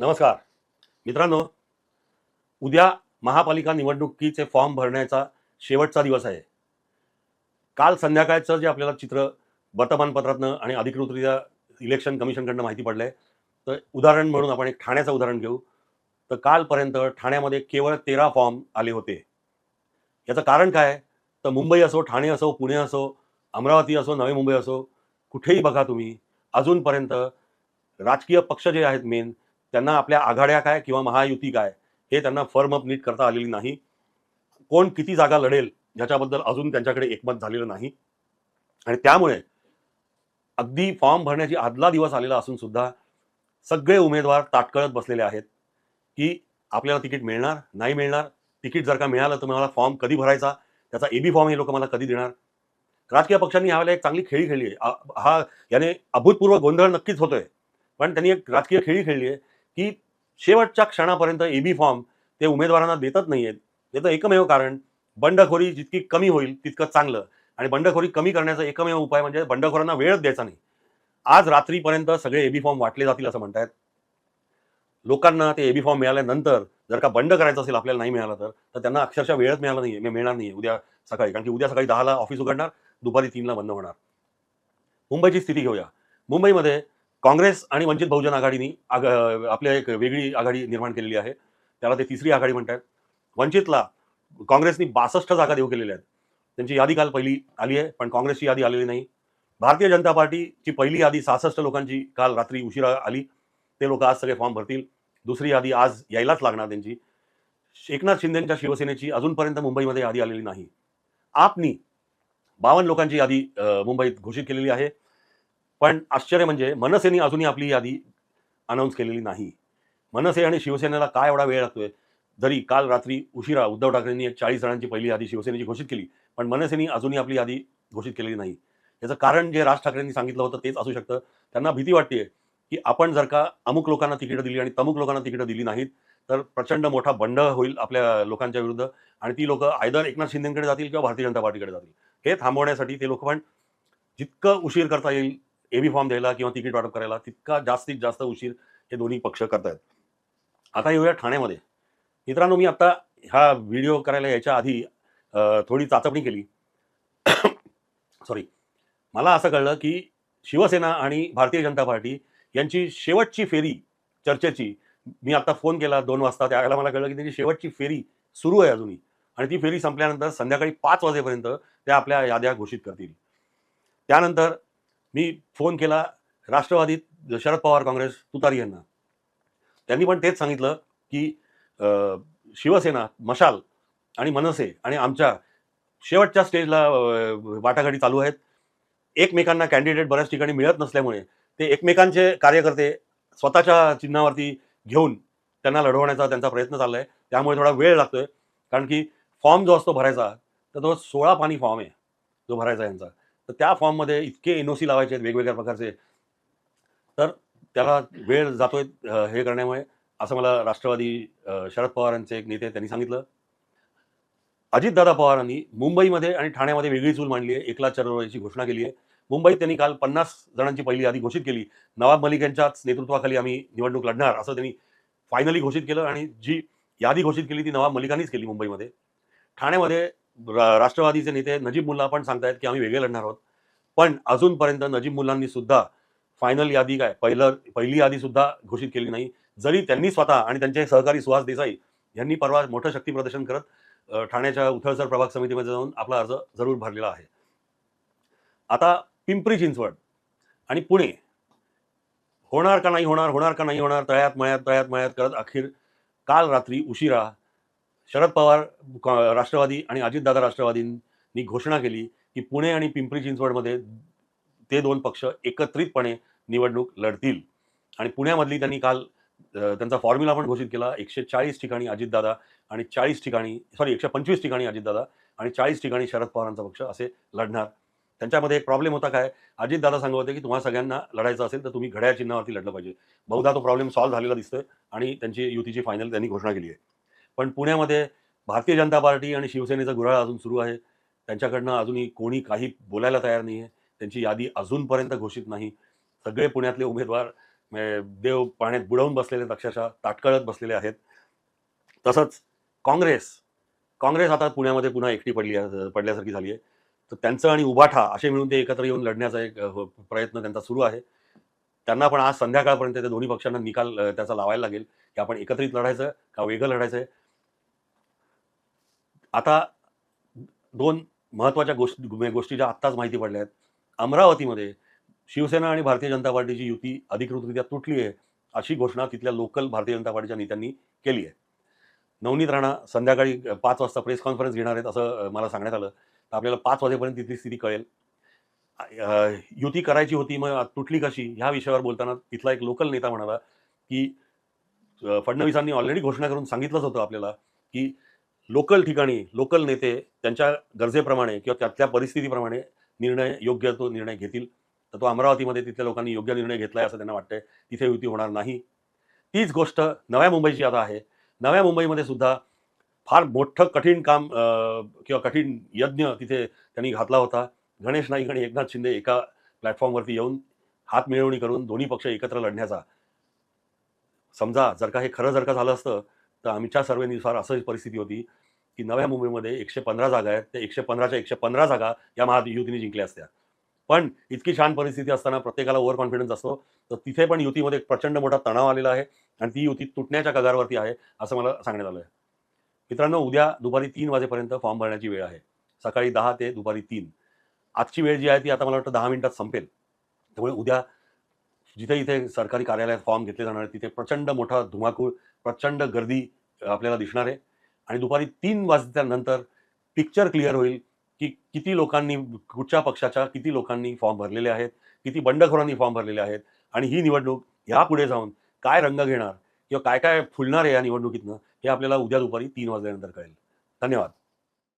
नमस्कार. मित्रांनो उद्या महापालिका निवडणुकीचे फॉर्म भरण्याचा शेवटचा दिवस आहे. काल संध्याकाळचं जे आपल्याला चित्र वर्तमानपत्रातनं आणि अधिकृतरित्या इलेक्शन कमिशनकडनं माहिती पडलंय तर उदाहरण म्हणून आपण एक ठाण्याचं उदाहरण घेऊ. तर कालपर्यंत ठाण्यामध्ये केवळ तेरा फॉर्म आले होते. याचं कारण काय? तर मुंबई असो ठाणे असो पुणे असो अमरावती असो नवी मुंबई असो कुठेही बघा तुम्ही अजूनपर्यंत राजकीय पक्ष जे आहेत मेन त्यांना आपल्या आघाड्या काय किंवा महायुती काय हे त्यांना फर्म अप नीट करता आलेली नाही. कोण किती जागा लढेल ह्याच्याबद्दल अजून त्यांच्याकडे एकमत झालेलं नाही. आणि त्यामुळे अगदी फॉर्म भरण्याची आदला दिवस आलेला असून सुद्धा सगळे उमेदवार ताटकळत बसलेले आहेत की आपल्याला तिकीट मिळणार नाही मिळणार तिकीट जर का मिळालं तर मला फॉर्म कधी भरायचा त्याचा एबी फॉर्म हे लोक मला कधी देणार? राजकीय पक्षांनी यावेळेला एक चांगली खेळी खेळली आहे. हा याने अभूतपूर्व गोंधळ नक्कीच होतोय पण त्यांनी एक राजकीय खेळी खेळली आहे. की शेवटच्या क्षणापर्यंत एबी फॉर्म ते उमेदवारांना देतच नाहीयेत. याचं एकमेव कारण बंडखोरी जितकी कमी होईल तितकं चांगलं. आणि बंडखोरी कमी करण्याचा एकमेव उपाय म्हणजे बंडखोरांना वेळच द्यायचा नाही. आज रात्रीपर्यंत सगळे एबी फॉर्म वाटले जातील असं म्हणतायत. लोकांना ते एबी फॉर्म मिळाल्यानंतर जर का बंड करायचं असेल आपल्याला नाही मिळालं तर तर त्यांना अक्षरशः वेळच मिळाला नाही मिळणार नाही उद्या सकाळी. कारण की उद्या सकाळी दहाला ऑफिस उघडणार दुपारी तीनला बंद होणार. मुंबईची स्थिती घेऊया. मुंबईमध्ये काँग्रेस आणि वंचित बहुजन आघाडीनी आग आपल्या एक वेगळी आघाडी निर्माण केलेली आहे. त्याला ते तिसरी आघाडी म्हणतात. वंचितला काँग्रेसनी बासष्ट जागा देऊ केलेल्या आहेत. त्यांची यादी काल पहिली आली आहे पण काँग्रेसची यादी आलेली नाही. भारतीय जनता पार्टीची पहिली यादी सहासष्ट लोकांची काल रात्री उशिरा आली. ते लोक आज सगळे फॉर्म भरतील. दुसरी यादी आज यायलाच लागणार त्यांची. एकनाथ शिंदेच्या शिवसेनेची अजूनपर्यंत मुंबईमध्ये यादी आलेली नाही. आपनी बावन्न लोकांची यादी मुंबईत घोषित केलेली आहे. पण आश्चर्य म्हणजे मनसेने अजूनही आपली यादी अनाऊन्स केलेली नाही. मनसे आणि शिवसेनेला काय एवढा वेळ लागतोय? जरी काल रात्री उशिरा उद्धव ठाकरेंनी एक चाळीस जणांची पहिली यादी शिवसेनेची घोषित केली पण मनसेने अजूनही आपली यादी घोषित केलेली नाही. याचं कारण जे राज ठाकरेंनी सांगितलं होतं तेच असू शकतं. त्यांना भीती वाटते की आपण जर का अमुक लोकांना तिकीटं दिली आणि तमुक लोकांना तिकीटं दिली नाहीत तर प्रचंड मोठा बंड होईल आपल्या लोकांच्या विरुद्ध आणि ती लोक आयदर एकनाथ शिंदेकडे जातील किंवा भारतीय जनता पार्टीकडे जातील. हे थांबवण्यासाठी ते लोक पण जितकं उशीर करता येईल एबी फॉर्म द्यायला किंवा तिकीट वाटप करायला तितका जास्तीत जास्त उशीर हे दोन्ही पक्ष करतायत. आता येऊया ठाण्यामध्ये. मित्रांनो मी आता हा व्हिडिओ करायला यायच्या आधी थोडी चाचपणी केली. सॉरी मला असं कळलं की शिवसेना आणि भारतीय जनता पार्टी यांची शेवटची फेरी चर्चेची मी आता फोन केला दोन वाजता त्यावेळेला मला कळलं की त्यांची शेवटची फेरी सुरू आहे अजूनही. आणि ती फेरी संपल्यानंतर संध्याकाळी पाच वाजेपर्यंत त्या आपल्या याद्या घोषित करतील. त्यानंतर मी फोन केला राष्ट्रवादीत शरद पवार काँग्रेस तुतारी यांना. त्यांनी पण तेच सांगितलं की शिवसेना मशाल आणि मनसे आणि आमच्या शेवटच्या स्टेजला वाटाघाटी चालू आहेत. एकमेकांना कॅन्डिडेट बऱ्याच ठिकाणी मिळत नसल्यामुळे ते एकमेकांचे कार्यकर्ते स्वतःच्या चिन्हावरती घेऊन त्यांना लढवण्याचा त्यांचा प्रयत्न चाललाय. त्यामुळे थोडा वेळ लागतोय. कारण की फॉर्म जो असतो भरायचा तर तो सोळा पाणी फॉर्म आहे जो भरायचा यांचा. तर त्या फॉर्ममध्ये इतके एनओसी लावायचे आहेत वेगवेगळ्या प्रकारचे. तर त्याला वेळ जातोय हे करण्यामुळे असं मला राष्ट्रवादी शरद पवारांचे एक नेते त्यांनी सांगितलं. अजितदादा पवारांनी मुंबईमध्ये आणि ठाण्यामध्ये वेगळी चूल मांडली आहे एकला चळवळीची घोषणा केली आहे. मुंबईत त्यांनी काल पन्नास जणांची पहिली यादी घोषित केली. नवाब मलिक यांच्याच नेतृत्वाखाली आम्ही निवडणूक लढणार असं त्यांनी फायनली घोषित केलं आणि जी यादी घोषित केली ती नवाब मलिकांनीच केली मुंबईमध्ये. ठाण्यामध्ये राष्ट्रवादीचे नेते नजीब मुल्ला पण सांगतायत की आम्ही वेगळे लढणार आहोत. पण अजूनपर्यंत नजीब मुल्लांनी सुद्धा फायनल यादी काय पहिलं पहिली यादी सुद्धा घोषित केली नाही. जरी त्यांनी स्वतः आणि त्यांचे सहकारी सुहास देसाई यांनी परवा मोठं शक्ती प्रदर्शन करत ठाण्याच्या उथळसर प्रभाग समितीमध्ये जाऊन आपला अर्ज जरूर भरलेला आहे. आता पिंपरी चिंचवड आणि पुणे होणार का नाही होणार होणार का नाही होणार तळ्यात मळ्यात तळ्यात मळ्यात करत अखेर काल रात्री उशिरा शरद पवार राष्ट्रवादी आणि अजितदादा राष्ट्रवादींनी घोषणा केली की पुणे आणि पिंपरी चिंचवडमध्ये ते दोन पक्ष एकत्रितपणे निवडणूक लढतील. आणि पुण्यामधली त्यांनी काल त्यांचा फॉर्म्युला पण घोषित केला. एकशे चाळीस ठिकाणी अजितदादा आणि चाळीस ठिकाणी सॉरी एकशे पंचवीस ठिकाणी अजितदादा आणि चाळीस ठिकाणी शरद पवारांचा पक्ष असे लढणार. त्यांच्यामध्ये एक प्रॉब्लेम होता काय? अजितदादा सांगत होते की तुम्हाला सगळ्यांना लढायचं असेल तर तुम्ही घड्या चिन्हावरती लढलं पाहिजे. बहुधा तो प्रॉब्लेम सॉल्व्ह झालेला दिसतोय आणि त्यांची युतीची फायनल त्यांनी घोषणा केली आहे. पण पुण्यामध्ये भारतीय जनता पार्टी आणि शिवसेनेचा गुऱ्हाळ अजून सुरू आहे. त्यांच्याकडनं अजूनही कोणी काही बोलायला तयार नाही आहे त्यांची यादी अजूनपर्यंत घोषित नाही. सगळे पुण्यातले उमेदवार देव पाण्यात बुडवून बसलेले अक्षरशः ताटकळत बसलेले आहेत. तसंच काँग्रेस काँग्रेस आता पुण्यामध्ये पुन्हा एकटी पडली पडल्यासारखी झाली आहे तर त्यांचं आणि उभाठा असे मिळून ते एकत्र येऊन लढण्याचा एक हो, प्रयत्न त्यांचा सुरू आहे. त्यांना पण आज संध्याकाळपर्यंत त्या दोन्ही पक्षांना निकाल त्याचा लावायला लागेल. की आपण एकत्रित लढायचं का वेगळं लढायचं आहे? आता दोन महत्त्वाच्या गोष्टी गोष्टी ज्या आत्ताच माहिती पडल्या आहेत. अमरावतीमध्ये शिवसेना आणि भारतीय जनता पार्टीची युती अधिकृतरित्या तुटली आहे अशी घोषणा तिथल्या लोकल भारतीय जनता पार्टीच्या नेत्यांनी केली आहे. नवनीत राणा संध्याकाळी पाच वाजता प्रेस कॉन्फरन्स घेणार आहेत असं मला सांगण्यात आलं. तर आपल्याला पाच वाजेपर्यंत तिथली स्थिती कळेल. युती करायची होती मग तुटली कशी? ह्या विषयावर बोलताना तिथला एक लोकल नेता म्हणाला की फडणवीसांनी ऑलरेडी घोषणा करून सांगितलंच होतं आपल्याला की लोकल ठिकाणी लोकल नेते त्यांच्या गरजेप्रमाणे किंवा त्यातल्या परिस्थितीप्रमाणे निर्णय योग्य तो निर्णय घेतील. तर तो अमरावतीमध्ये तिथल्या लोकांनी योग्य निर्णय घेतला आहे असं त्यांना वाटतंय. तिथे युती होणार नाही. तीच गोष्ट नव्या मुंबईची आता आहे. नव्या मुंबईमध्ये सुद्धा फार मोठं कठीण काम किंवा कठीण यज्ञ तिथे त्यांनी घातला होता. गणेश नाईक आणि एकनाथ शिंदे एका प्लॅटफॉर्मवरती येऊन हात मिळवणी करून दोन्ही पक्ष एकत्र लढण्याचा. समजा जर का हे खरं जर का झालं असतं तर आमच्या सर्वेनुसार असं परिस्थिती होती की नव्या मुंबईमध्ये एकशे पंधरा जागा आहेत. त्या एकशे पंधराच्या एकशे पंधरा जागा या महायुतीने जिंकल्या असत्या. पण इतकी छान परिस्थिती असताना प्रत्येकाला ओव्हर कॉन्फिडन्स असतो. तर तिथे पण युतीमध्ये एक प्रचंड मोठा तणाव आलेला आहे आणि ती युती तुटण्याच्या कगारवरती आहे असं मला सांगण्यात आलं आहे मित्रांनो उद्या दुपारी तीन वाजेपर्यंत फॉर्म भरण्याची वेळ आहे. सकाळी दहा ते दुपारी तीन. आजची वेळ जी आहे ती आता मला वाटतं दहा मिनिटात संपेल. त्यामुळे उद्या जिथे इथे सरकारी कार्यालयात फॉर्म घेतले जाणार तिथे प्रचंड मोठा धुमाकूळ प्रचंड गर्दी आपल्याला दिसणार आहे. आणि दुपारी तीन वाजल्यानंतर पिक्चर क्लिअर होईल की किती लोकांनी कुठच्या पक्षाच्या किती लोकांनी फॉर्म भरलेले आहेत किती बंडखोरांनी फॉर्म भरलेले आहेत आणि ही निवडणूक ह्या पुढे जाऊन काय रंग घेणार किंवा काय काय फुलणार आहे या निवडणुकीतनं हे आपल्याला उद्या दुपारी तीन वाजल्यानंतर कळेल. धन्यवाद.